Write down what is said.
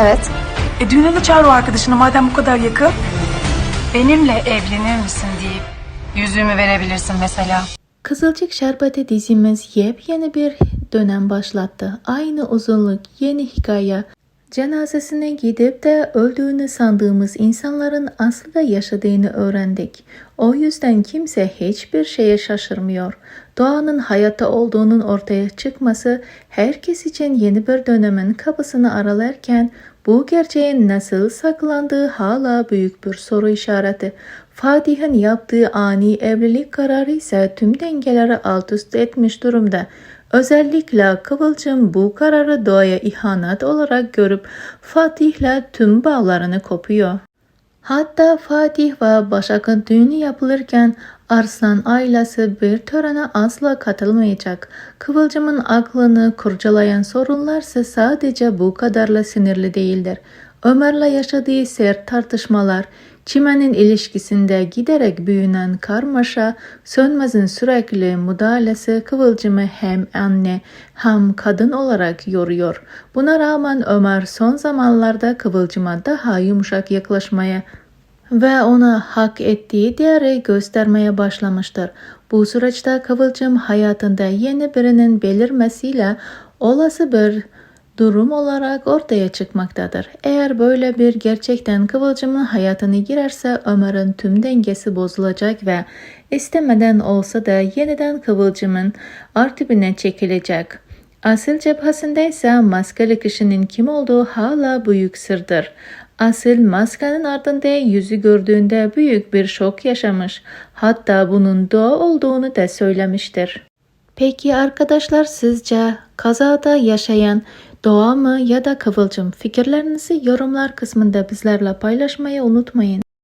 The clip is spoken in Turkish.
Evet. E düğüne de çağır o arkadaşını madem bu kadar yakın. Benimle evlenir misin deyip yüzüğümü verebilirsin mesela. Kızılcık Şerbeti dizimiz yepyeni bir dönem başlattı. Aynı uzunluk, yeni hikaye. Cenazesine gidip de öldüğünü sandığımız insanların aslında yaşadığını öğrendik. O yüzden kimse hiçbir şeye şaşırmıyor. Doğanın hayatta olduğunun ortaya çıkması herkes için yeni bir dönemin kapısını aralarken bu gerçeğin nasıl saklandığı hala büyük bir soru işareti. Fatih'in yaptığı ani evlilik kararı ise tüm dengeleri alt üst etmiş durumda. Özellikle Kıvılcım bu kararı doğaya ihanet olarak görüp Fatih'le tüm bağlarını kopuyor. Hatta Fatih ve Başak'ın düğünü yapılırken Arslan ailesi bir törene asla katılmayacak. Kıvılcımın aklını kurcalayan sorunlarsa sadece bu kadarla sinirli değildir. Ömer'le yaşadığı sert tartışmalar, Çimen'in ilişkisinde giderek büyünen karmaşa, Sönmez'in sürekli müdahalesi Kıvılcım'ı hem anne hem kadın olarak yoruyor. Buna rağmen Ömer son zamanlarda Kıvılcım'a daha yumuşak yaklaşmaya ve ona hak ettiği değeri göstermeye başlamıştır. Bu süreçte Kıvılcım hayatında yeni birinin belirmesiyle olası bir durum olarak ortaya çıkmaktadır. Eğer böyle bir gerçekten Kıvılcım'ın hayatına girerse Ömer'in tüm dengesi bozulacak ve istemeden olsa da yeniden Kıvılcım'ın artıbine çekilecek. Asıl cephesinde ise maskeli kişinin kim olduğu hala büyük sırdır. Asıl maskenin ardında yüzü gördüğünde büyük bir şok yaşamış. Hatta bunun doğa olduğunu da söylemiştir. Peki arkadaşlar sizce kazada yaşayan Doğa mı ya da Kıvılcım fikirlerinizi yorumlar kısmında bizlerle paylaşmayı unutmayın.